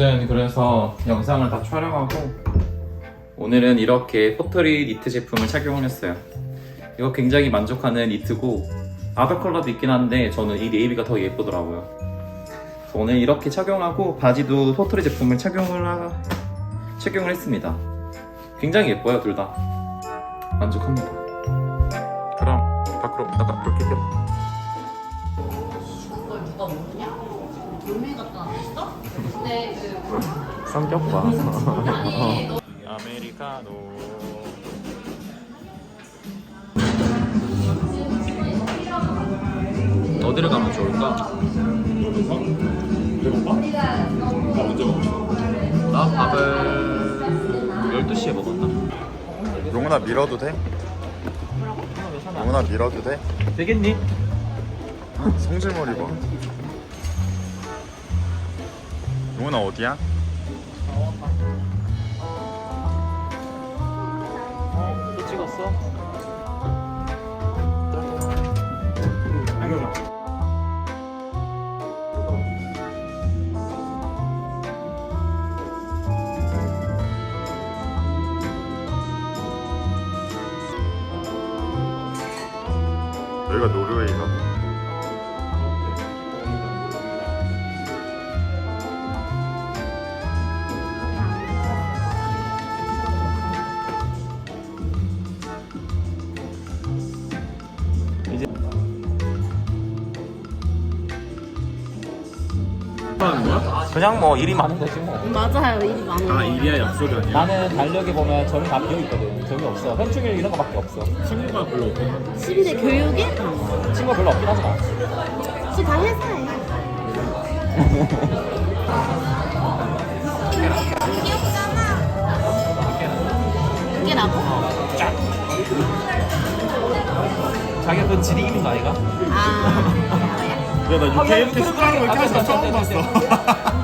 아무튼 그래서 영상을 다 촬영하고 오늘은 이렇게 포터리 니트 제품을 착용을 했어요. 이거 굉장히 만족하는 니트고 아더 컬러도 있긴 한데 저는 이 네이비가 더 예쁘더라고요. 그래서 오늘 이렇게 착용하고 바지도 포터리 제품을 착용을 하... 착용을 했습니다. 굉장히 예뻐요 둘 다. 만족합니다. 그럼 밖으로 나가 볼게요. 성격 봐. 아니 너 아메리카노. 어디를 가면 좋을까? 나 밥을 12시에 먹었나? 용훈아 밀어도 돼? 용훈아 밀어도 돼? 되겠니? 성질머리 봐 용훈아 어디야? 또 찍었어? 여기가 노르웨이가 그냥 뭐 일이 많은 거지 뭐. 맞아요 일이 많아 아 일이야 약속이 아니야? 나는 달력에 보면 점이 다 비어 있거든. 점이 없어. 현충일 이런 거밖에 없어. 친구가 별로 없구나 심지어 교육에 친구가 별로 없긴 하잖아. 혹시 다 회사에 귀엽잖아 이게 나고? 자기가 그건 지리 이는 거 아이가? 아 야나 UK 이렇게 수고하는 거 이렇게 하는 거 처음 봤어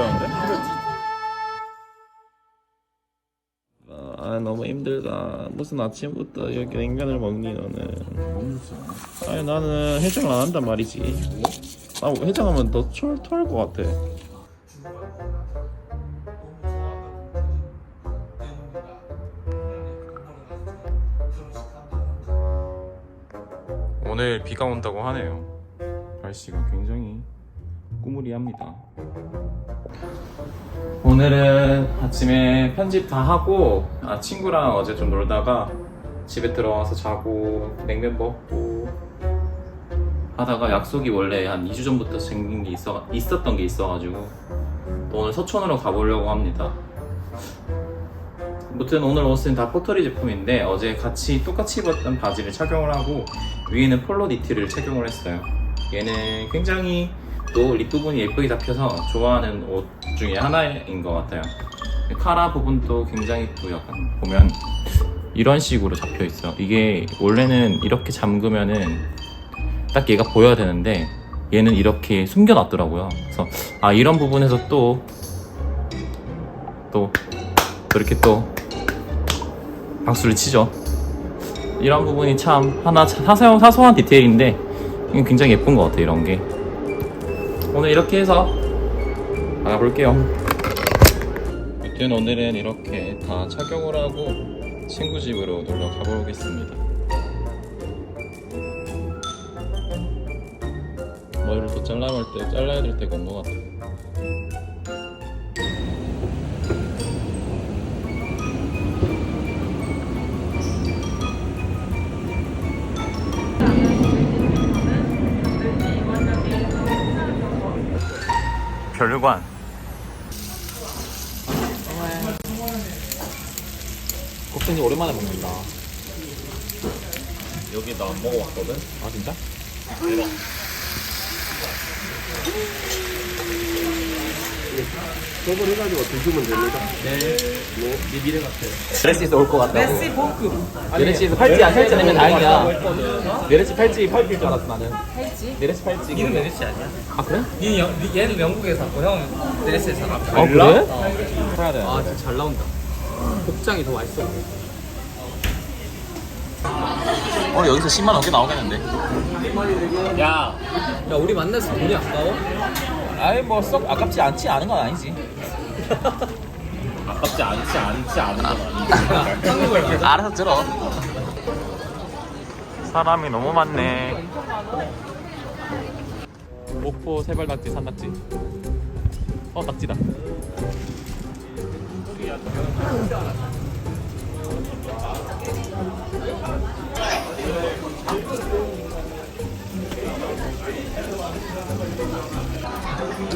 언제 하는데? 아 너무 힘들다. 무슨 아침부터 이렇게 냉면을 먹니 너는? 아니 나는 해장을 안 한단 말이지. 나 해장하면 더 철, 토할 것 같아. 오늘 비가 온다고 하네요. 날씨가 굉장히 꾸무리합니다. 오늘은 아침에 편집 다 하고 아, 친구랑 어제 좀 놀다가 집에 들어와서 자고 냉면 먹고 하다가 약속이 원래 한 2주 전부터 생긴 게 있어, 있었던 게 있어가지고 또 오늘 서촌으로 가보려고 합니다. 아무튼 오늘 옷은 다 포터리 제품인데 어제 같이 똑같이 입었던 바지를 착용을 하고 위에는 폴로 니트를 착용을 했어요. 얘는 굉장히 또 립 부분이 예쁘게 잡혀서 좋아하는 옷 중에 하나인 것 같아요. 카라 부분도 굉장히 또 약간 보면 이런 식으로 잡혀 있어요. 이게 원래는 이렇게 잠그면은 딱 얘가 보여야 되는데 얘는 이렇게 숨겨놨더라고요. 그래서 아 이런 부분에서 또 또, 또 이렇게 또 박수를 치죠. 이런 부분이 참 하나 사소한, 디테일인데 굉장히 예쁜 것 같아요. 이런 게. 오늘 이렇게 해서 나가볼게요. 아무튼 오늘은 이렇게 다 착용을 하고 친구 집으로 놀러 가보겠습니다. 머리를 또 잘라볼 때 잘라야 될 때가 온 것 같아요. 별관 곱창이 오랜만에 먹는다 여기 나 안 먹어봤거든? 아 진짜? 대박 저걸 해가지고 드시면 됩니다. 네, 네. 미래 같아 메르시에서 올 것 같다고. 메시 봉급. 메르시에서 팔찌야 팔찌 아니면 다행이야. 메르시 팔찌 팔찌일 줄 알았어 나는. 팔찌? 메르시 팔찌 니는 메르시 아니야? 아 그래? 니는 영, 니- 얘는 영국에서 왔고 형 메르시에서 왔고 아 그래? 사야 돼. 아 진짜 잘 나온다. 복장이 더 맛있어. 오늘 여기서 10만 넘게 나오겠는데? 야, 야 우리 만나서 돈이 아까워? 아이 뭐썩 아깝지 않지? 않은 건 아니지 아깝지 않지 않지 않은 건 아니지. 한국을 가자. 알아서 들어 사람이 너무 많네 목포 새발낙지 산 낙지 어 낙지다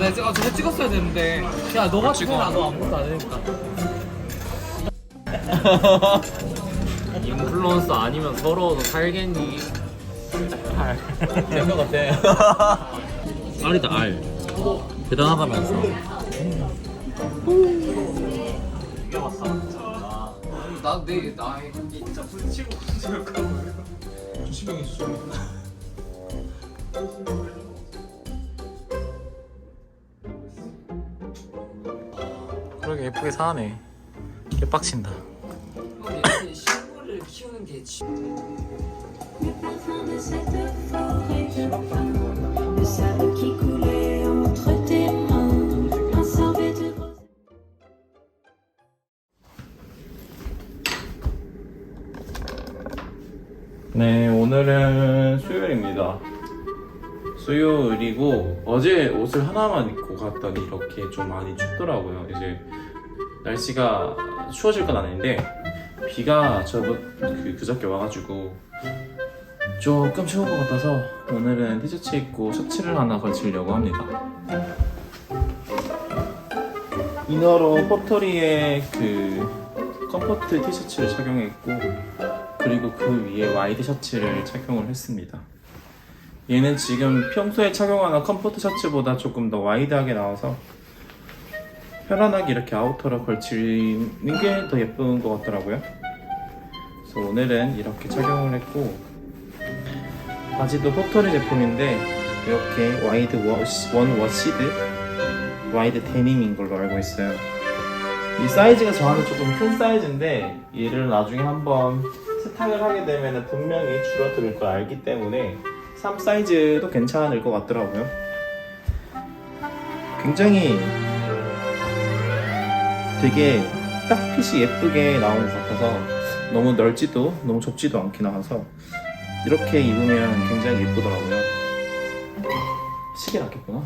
내 찍어 저거 찍었어야 되는데. 야 너가 찍어 나도 아무것도 안 되니까. 인플루언서 아니면 서러워서 살겠니? 된것 같아 알이다 알 대단하다면서 나내 나의 진짜 부딪히고 생각하고. 주시병이 있어 그러게 예쁘게 사네 개빡친다 식물을 키우는 게 rose. 네, 오늘은 수요일입니다. 수요일이고 어제 옷을 하나만 입고 갔더니 이렇게 좀 많이 춥더라고요. 이제 날씨가 추워질 건 아닌데 비가 저번 그 그저께 와가지고 조금 추운 것 같아서 오늘은 티셔츠 입고 셔츠를 하나 걸치려고 합니다. 이너로 포터리의 그 컴포트 티셔츠를 착용했고 그리고 그 위에 와이드 셔츠를 착용을 했습니다. 얘는 지금 평소에 착용하는 컴포트 셔츠보다 조금 더 와이드하게 나와서 편안하게 이렇게 아우터로 걸치는 게 더 예쁜 것 같더라고요. 그래서 오늘은 이렇게 착용을 했고 바지도 포터리 제품인데 이렇게 와이드 워시, 원 워시드 와이드 데님인 걸로 알고 있어요. 이 사이즈가 저한테 조금 큰 사이즈인데 얘를 나중에 한번 세탁을 하게 되면 분명히 줄어들 걸 알기 때문에 3 사이즈도 괜찮을 것 같더라고요. 굉장히 되게 딱 핏이 예쁘게 나온 것 같아서 너무 넓지도 너무 좁지도 않게 나와서 이렇게 입으면 굉장히 예쁘더라고요. 시계 놨겠구나.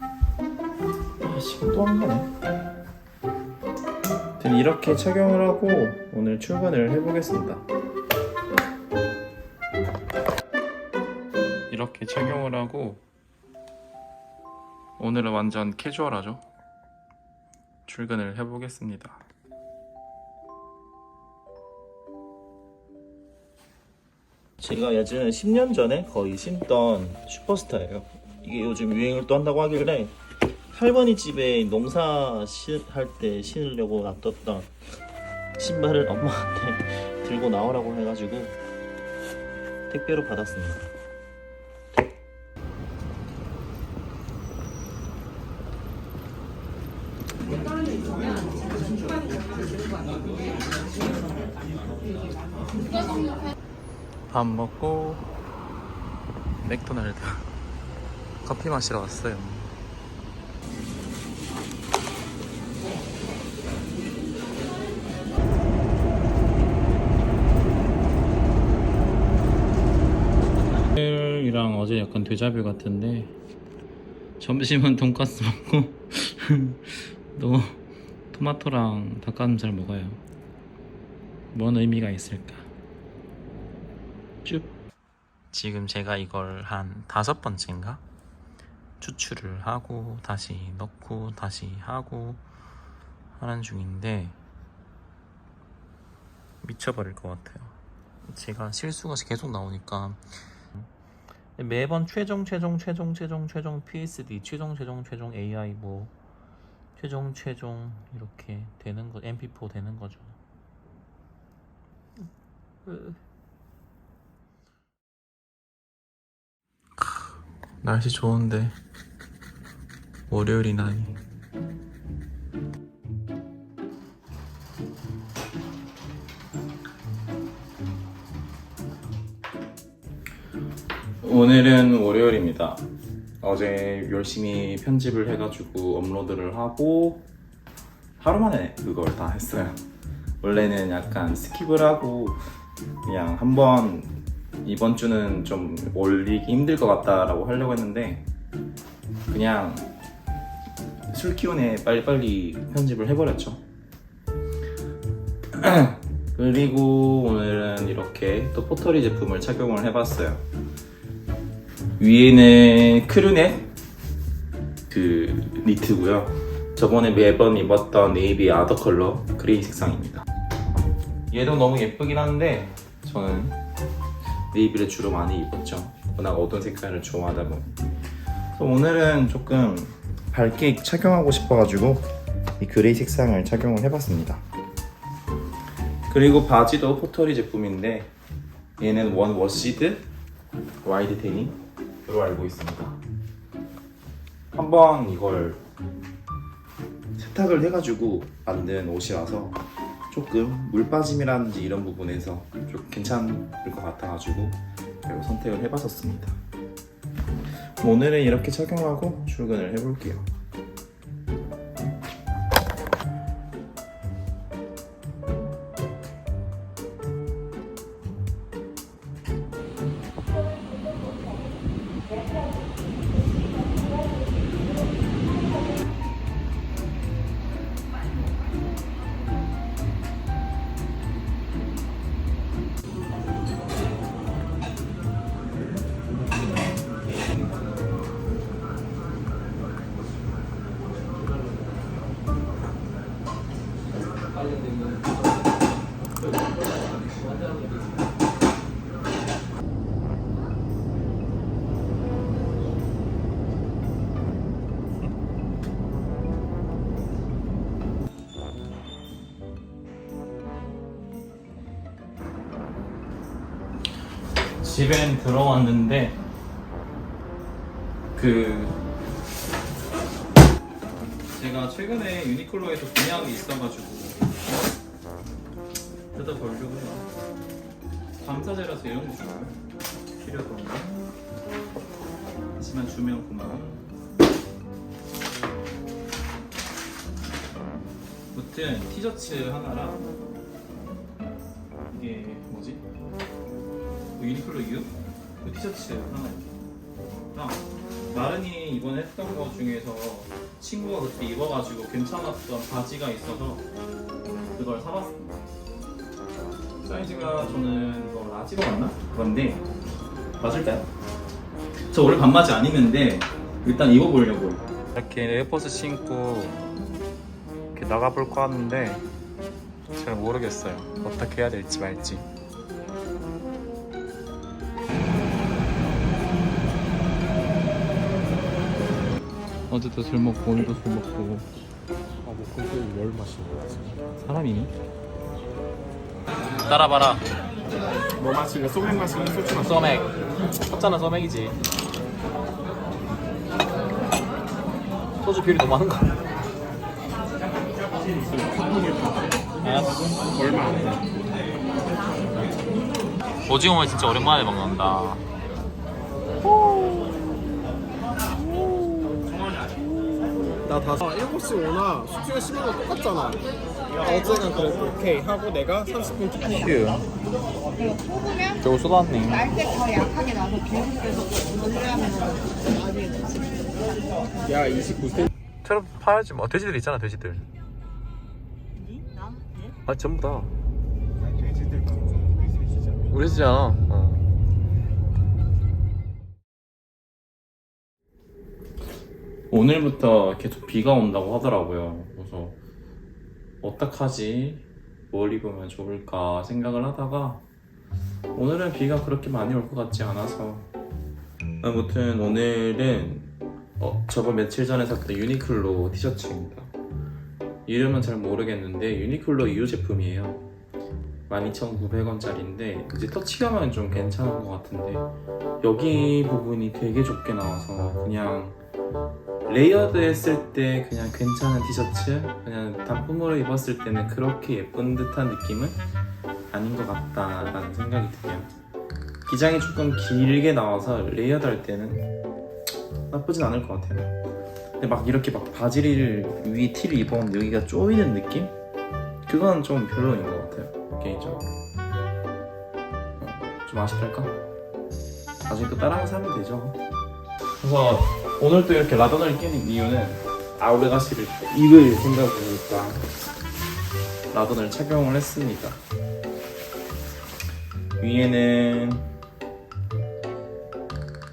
아, 시계 또 한. 아무튼 이렇게 착용을 하고 오늘 출근을 해보겠습니다. 이렇게 착용을 하고 오늘은 완전 캐주얼하죠. 출근을 해보겠습니다. 제가 예전에 10년 전에 거의 신던 슈퍼스타예요. 이게 요즘 유행을 또 한다고 하길래 할머니 집에 농사 할 때 신으려고 놔뒀던 신발을 엄마한테 들고 나오라고 해가지고 택배로 받았습니다. 밥 먹고 맥도날드 커피 마시러 왔어요. 오늘이랑 어제 약간 되자뷰 같은데 점심은 돈까스 먹고 또 토마토랑 닭가슴살 먹어요. 뭔 의미가 있을까? 쭉. 지금 제가 이걸 한 다섯 번째인가 추출을 하고 다시 넣고 다시 하고 하는 중인데 미쳐버릴 것 같아요. 제가 실수가 계속 나오니까 매번 최종 최종 최종 최종 최종 PSD 최종 최종 최종 AI 뭐 최종 최종 이렇게 되는 거 MP4 되는 거죠. 날씨 좋은데 월요일이 나니 오늘은 월요일입니다. 어제 열심히 편집을 해가지고 업로드를 하고 하루 만에 그걸 다 했어요. 원래는 약간 스킵을 하고 그냥 한번 이번 주는 좀 올리기 힘들 것 같다라고 하려고 했는데 그냥 술 기운에 빨리빨리 편집을 해버렸죠. 그리고 오늘은 이렇게 또 포터리 제품을 착용을 해봤어요. 위에는 크루넷 그 니트고요. 저번에 매번 입었던 네이비 아더 컬러 그레이 색상입니다. 얘도 너무 예쁘긴 한데 저는 네이비를 주로 많이 입었죠. 워낙 어두운 색깔을 좋아하다 보니. 그래서 오늘은 조금 밝게 착용하고 싶어가지고 이 그레이 색상을 착용을 해봤습니다. 그리고 바지도 포터리 제품인데 얘는 원 워시드 와이드 데님으로 알고 있습니다. 한번 이걸 세탁을 해가지고 만든 옷이라서 조금 물 빠짐이라든지 이런 부분에서 좀 괜찮을 것 같아가지고 이걸 선택을 해봤었습니다. 오늘은 이렇게 착용하고 출근을 해볼게요. 집엔 들어왔는데 그 제가 최근에 유니클로에서 게 있어가지고 뜯어 보려고 해요. 감사제라서 이런 거 좋아요. 필요도 없네. 하지만 주면 고마워. 무튼 티셔츠 하나랑 유니클로 U? 그 티셔츠 하나 랑 마른이 이번에 했던 거 중에서 친구가 그때 입어가지고 괜찮았던 바지가 있어서 그걸 사봤습니다 사이즈가 저는 이거 라지가 맞나? 그런데 맞을까요? 저 원래 반바지 안 입는데 일단 입어보려고요 이렇게 에어포스 신고 이렇게 나가볼까 하는데 잘 모르겠어요 어떻게 해야 될지 말지 어제도 술 먹고 오늘도 술 먹고 아뭐 그게 열 마시는 거지 사람이니? 따라봐라 뭐 마실래? 소맥 마실래? 소주 마실래? 소맥 쳤잖아 소맥이지 소주 비율이 너무 많은 거 알았어 얼마 안 돼. 오징어는 진짜 오랜만에 먹는다 나 다섯 7시 오나 숙주가 심한 거 똑같잖아. 어제는 그래서 오케이 하고 내가 30분 기다려 뽑으면 저거 쏟았네. 날 때 더 약하게 나서 계속해서 건조하면 나중에 야 29cm 처럼 파야지 뭐. 돼지들 있잖아 돼지들. 아 전부 다. 돼지들 우리 쓰잖아. 어. 오늘부터 계속 비가 온다고 하더라고요. 그래서 어떡하지? 뭘 입으면 좋을까 생각을 하다가 오늘은 비가 그렇게 많이 올 것 같지 않아서. 아무튼 오늘은 어, 저번 며칠 전에 샀던 유니클로 티셔츠입니다. 이름은 잘 모르겠는데 유니클로 2호 제품이에요. 12,900원짜리인데 이제 터치감은 좀 괜찮은 것 같은데 여기 부분이 되게 좁게 나와서 그냥 레이어드 했을 때 그냥 괜찮은 티셔츠 그냥 단품으로 입었을 때는 그렇게 예쁜 듯한 느낌은 아닌 것 같다라는 생각이 드네요 기장이 조금 길게 나와서 레이어드 할 때는 나쁘진 않을 것 같아요. 근데 막 이렇게 막 바지를 위 티를 입었는데 여기가 쪼이는 느낌? 그건 좀 별로인 것 같아요. 개인적으로. 어, 좀 아쉽달까? 나중에 또거 사면 되죠. 그래서 오늘 또 이렇게 라던을 끼는 이유는 아우레가시를 입을 생각이니까 라던을 착용을 했습니다. 위에는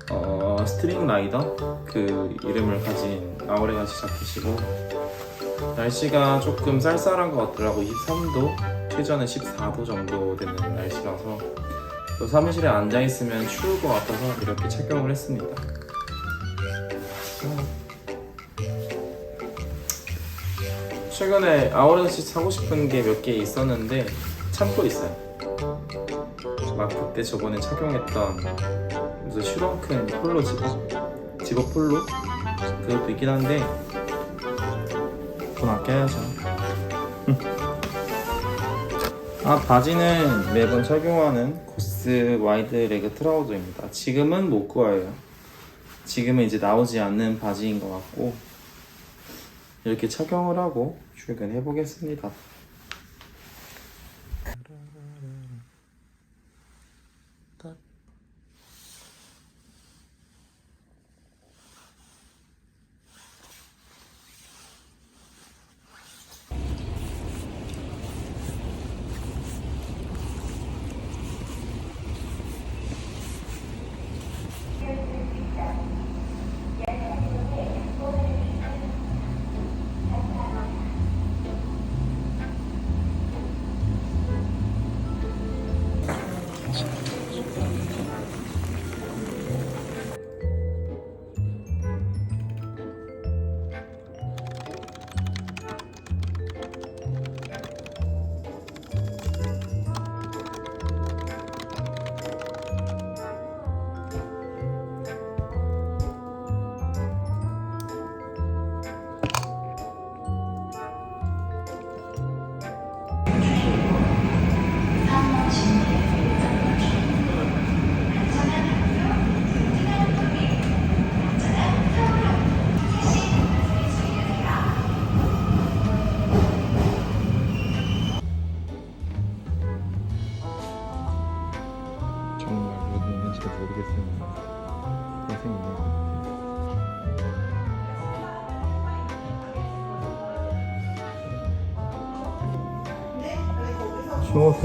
어, 스트링 라이더 그 이름을 가진 아우레가시 자켓이고 날씨가 조금 쌀쌀한 것 같더라고 23도 최저는 14도 정도 되는 날씨라서 또 사무실에 앉아 있으면 추울 것 같아서 이렇게 착용을 했습니다. 최근에 아우레가시 사고 싶은 게 몇 개 있었는데 참고 있어요. 막 그때 저번에 착용했던 무슨 슈렁큰 폴로 집업 집업 폴로 그것도 있긴 한데 돈 아껴야죠. 아 바지는 매번 착용하는 코스 와이드 레그 트라우저입니다. 지금은 못 구해요. 지금은 이제 나오지 않는 바지인 것 같고 이렇게 착용을 하고 출근해 보겠습니다.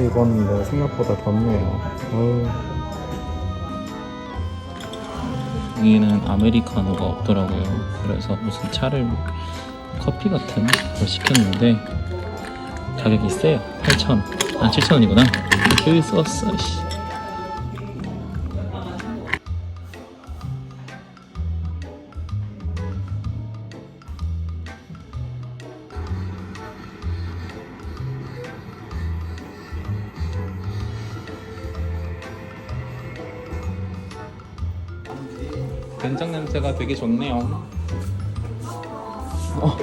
추워서 입었는데 생각보다 덥네요. 여기는 아메리카노가 없더라고요. 그래서 무슨 차를 커피 같은 걸 시켰는데 가격이 세요. 8,000. 아 7,000원이구나. 글 썼어. 씨. 좋네요. 어,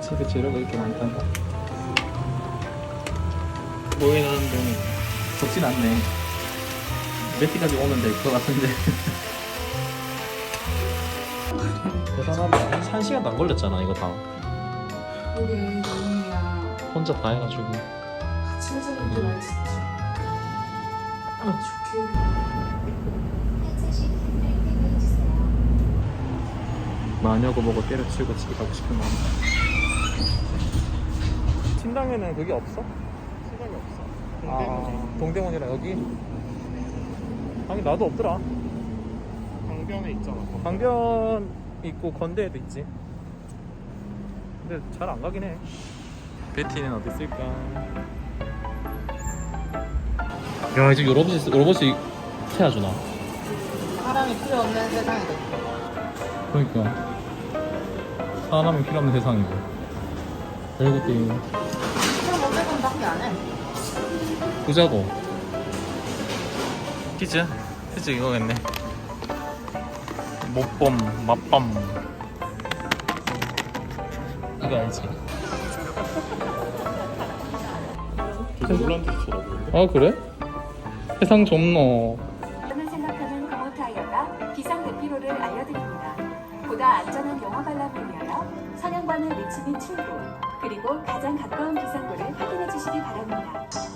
집에 재료가 이렇게 많다. 보이는 데 덥진 않네. 몇 시까지 오면 될 것 같은데. 대단하다. 한 시간도 안 걸렸잖아 이거 다. 그게 너무야. 혼자 다 해가지고. 친구들 말 진짜. 아 좋게. 마녀고 뭐고 때려치우고 집에 가고 싶은 마음. 팀당에는 그게 없어? 시장이 없어. 동대문이. 동대문이라 여기? 아니 나도 없더라. 강변에 있잖아. 강변 있고 건대에도 있지. 근데 잘 안 가긴 해. 베티는 어디 있을까? 야 이제 로봇이 로봇이 태워주나? 사람이 필요 없는 세상이 됐어. 그러니까 사람이 필요 없는 세상이고. 결국 게임 그럼 500원 밖에 안 해. 보자고. 퀴즈? 퀴즈 이거겠네. 못범, 맛밤. 이거 알지? 롤란드 좋더라고. 아 그래? 세상 좁노. 친구 그리고 가장 가까운 비상구를 확인해 주시기 바랍니다.